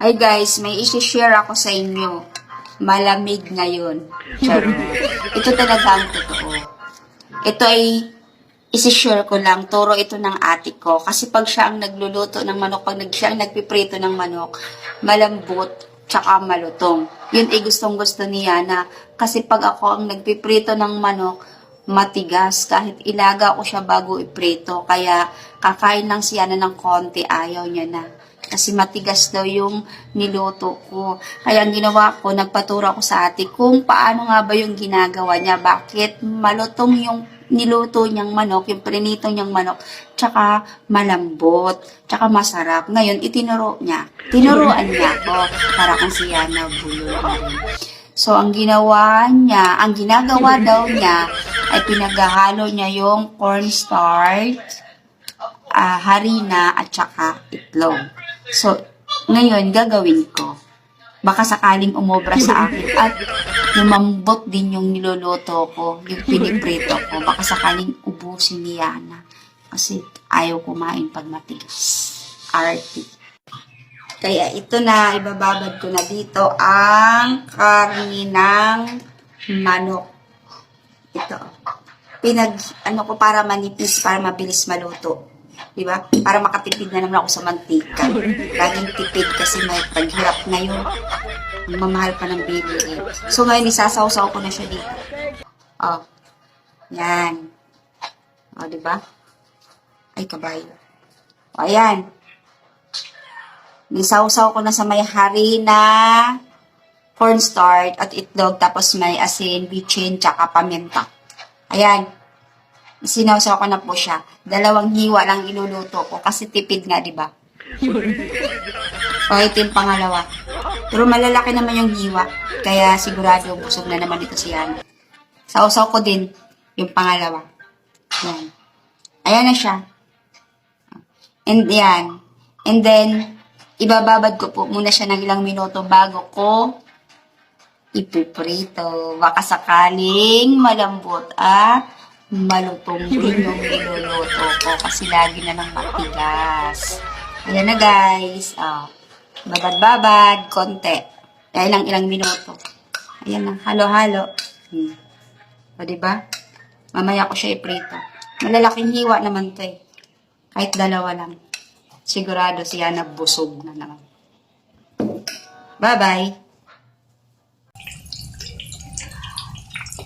Ay guys, may isi-share ako sa inyo. Malamig ngayon. Ito talaga ang totoo. Ito ay isi-share ko lang. Turo ito ng ate ko. Kasi pag siya ang nagluluto ng manok, pag siya ang nagpiprito ng manok, malambot, tsaka malutong. Yun ay gustong gusto niya na kasi pag ako ang nagpiprito ng manok, matigas. Kahit ilaga ko siya bago iprito. Kaya kakain lang siya na ng konti, ayaw niya na. Kasi matigas daw yung niluto ko. Kaya ang ginawa ko, nagpaturo ako sa ate kung paano nga ba yung ginagawa niya. Bakit malutong yung niluto niyang manok, yung prinito niyang manok, tsaka malambot, tsaka masarap. Ngayon, itinuro niya. Tinuruan niya ako para kang siya na. So, ang ginawa niya, ang ginagawa daw niya, ay pinaghahalo niya yung cornstarch, ah, harina, at saka itlog. So, ngayon, gagawin ko. Baka sakaling umobra sa akin at lumambot din yung niluluto ko, yung piniprito ko. Baka sakaling ubusin ni Yana. Kasi ayaw kumain pag matigas. Arty. Kaya ito na, ibababad ko na dito ang karni ng manok. Ito. Pinag, ano ko para manipis, para mabilis maluto. Di ba? Para makatipid na naman ako sa mantika. Laging tipid kasi may paghirap ngayon. Mamahal pa ng bibili. So ngayon, isasawsaw ko na siya dito. Oh. Yan. Oh, di ba? Ay, kabayo. O, ayan. Nisawsaw ko na sa may harina, cornstarch at itlog, tapos may asin, bitchin, tsaka paminta. Ayan. Sinawsaw ko na po siya. Dalawang hiwa lang iluluto ko kasi tipid nga, di ba? O, ito yung pangalawa. Pero malalaki naman yung hiwa. Kaya sigurado busog na naman ito si Yana. Sausaw ko din yung pangalawa. Yan. Ayan na siya. And yan. And then, ibababad ko po muna siya ng ilang minuto bago ko ipiprito. Baka sakaling malambot at malutong din yung niluluto ko kasi lagi na ng matigas. Ayan na guys. Oh. Babad-babad, konti. Ayan lang ilang minuto. Ayan na, halo-halo. Hmm. O, diba? Mamaya ko siya iprito. Malalaking hiwa naman to eh. Kahit dalawa lang. Sigurado siya na busog na naman. Bye-bye!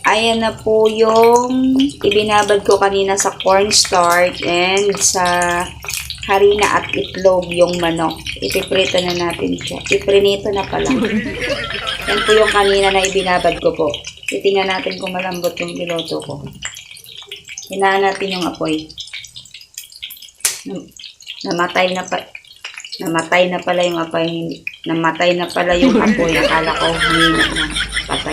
Ayan na po yung ibinabad ko kanina sa cornstarch and sa harina at itlog yung manok. Ipiprito na natin siya. Iprinito na pala. Yan po yung kanina na ibinabad ko po. Titingnan natin kung malambot yung niloto ko. Hinaan natin yung apoy. Nam- Namatay na pa Namatay na pala yung apoy. Namatay na pala yung apoy. Akala ko hindi na. Patay.